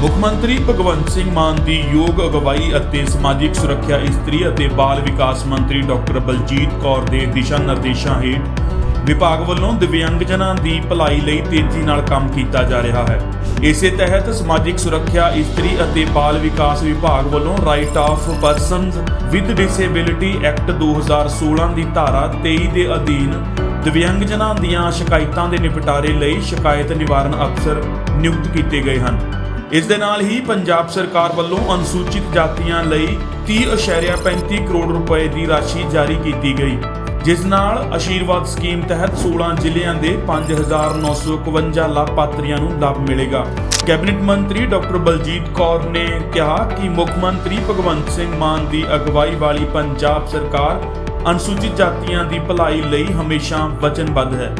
ਮੁੱਖ ਮੰਤਰੀ ਭਗਵੰਤ ਸਿੰਘ ਮਾਨ ਦੀ ਯੋਗ ਅਗਵਾਈ ਅਤੇ ਸਮਾਜਿਕ ਸੁਰੱਖਿਆ ਇਸਤਰੀ ਅਤੇ ਬਾਲ ਵਿਕਾਸ ਮੰਤਰੀ ਡਾਕਟਰ ਬਲਜੀਤ ਕੌਰ ਦੇ ਦਿਸ਼ਾ ਨਿਰਦੇਸ਼ਾਂ ਹੇਠ ਵਿਭਾਗ ਵੱਲੋਂ ਦਿਵਿਆਂਗਜਨਾਂ ਦੀ ਭਲਾਈ ਲਈ ਤੇਜ਼ੀ ਨਾਲ ਕੰਮ ਕੀਤਾ ਜਾ ਰਿਹਾ ਹੈ। ਇਸੇ ਤਹਿਤ ਸਮਾਜਿਕ ਸੁਰੱਖਿਆ ਇਸਤਰੀ ਅਤੇ ਬਾਲ ਵਿਕਾਸ ਵਿਭਾਗ ਵੱਲੋਂ right of persons with disability act 2016 ਦੀ ਧਾਰਾ 23 ਦੇ ਅਧੀਨ ਦਿਵਿਆਂਗਜਨਾਂ ਦੀਆਂ ਸ਼ਿਕਾਇਤਾਂ ਦੇ ਨਿਪਟਾਰੇ ਲਈ ਸ਼ਿਕਾਇਤ ਨਿਵਾਰਨ ਅਫਸਰ ਨਿਯੁਕਤ ਕੀਤੇ ਗਏ ਹਨ। ਇਸ ਦੇ ਨਾਲ ਹੀ ਪੰਜਾਬ ਸਰਕਾਰ ਵੱਲੋਂ ਅਨੁਸੂਚਿਤ ਜਾਤੀਆਂ ਲਈ 30.35 ਕਰੋੜ ਰੁਪਏ ਦੀ ਰਾਸ਼ੀ ਜਾਰੀ ਕੀਤੀ ਗਈ, ਜਿਸ ਨਾਲ ਆਸ਼ੀਰਵਾਦ ਸਕੀਮ ਤਹਿਤ 16 ਜ਼ਿਲ੍ਹਿਆਂ ਦੇ 5951 ਲਾਭਪਾਤਰੀਆਂ ਨੂੰ ਲਾਭ ਮਿਲੇਗਾ। ਕੈਬਨਿਟ ਮੰਤਰੀ ਡਾਕਟਰ ਬਲਜੀਤ ਕੌਰ ਨੇ ਕਿਹਾ ਕਿ ਮੁੱਖ ਮੰਤਰੀ ਭਗਵੰਤ ਸਿੰਘ ਮਾਨ ਦੀ ਅਗਵਾਈ ਵਾਲੀ ਪੰਜਾਬ ਸਰਕਾਰ ਅਨੁਸੂਚਿਤ ਜਾਤੀਆਂ ਦੀ ਭਲਾਈ ਲਈ ਹਮੇਸ਼ਾ ਵਚਨਬੱਧ ਹੈ।